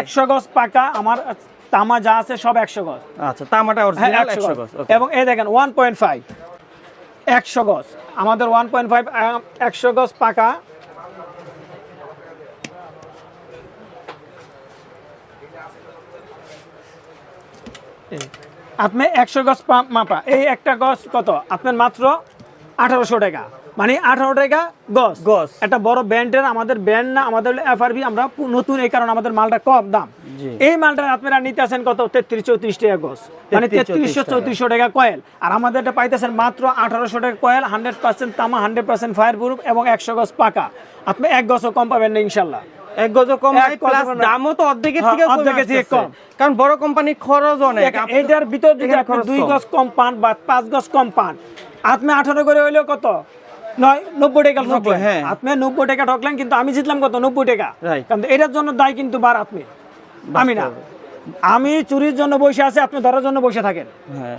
একশো গজ পাকা আমার তামা যা আছে সব একশো গজ। আচ্ছা তামাটা হ্যাঁ অরিজিনাল একশো 100 গজ গজ এবং এই দেখেন ওয়ান পয়েন্ট ফাইভ একশো গজ। আমাদের ওয়ান পয়েন্ট ফাইভ একশো গজ পাকা। আপনি একশো গজ মাপা। এই একটা গজ কত? আপনার মাত্র আঠারোশো টাকা। মানে আঠারো টাকা গজ গজ। একটা বড় ব্যান্ডের আমাদের ব্যান্ড না আমাদের এফআরবি আমরা নতুন এই কারণে আমাদের মালটা কম দাম। এই মালটা আপনারা নিতে আছেন কত? তেত্রিশ চৌত্রিশ টাকা গজ মানে তেত্রিশশো চৌত্রিশশো টাকা কয়েল। আর আমাদের এটা পাইতেছেন মাত্র আঠারোশো টাকা কয়েল হান্ড্রেড পার্সেন্ট তামা হান্ড্রেড পার্সেন্ট ফায়ার প্রুফ এবং একশো গজ পাকা। আপনি এক গজও কম পাবেন না ইনশাল্লাহ এক গজ কম এক নাই প্লাস দামও তো অর্ধেকের হ্যাঁ, থেকে অর্ধেকের থেকে কম। কারণ বড় কোম্পানির খরচ অনেক এইটার ভিতর যদি আপনি দুই। গজ কম পান বা পাঁচ গজ কম পান আপনি আঠারো করে হইলেও কত? নয় নব্বই টাকা ঠকলেন। হ্যাঁ। আপনি নব্বই টাকা ঠকলেন কিন্তু আমি জিতলাম কত? নব্বই টাকা। কারণ এটার জন্য দায় কিন্তু বার আপনি। আমি না। আমি চুরির জন্য বসে আছে আপনি ধরার জন্য বসে থাকেন। হ্যাঁ।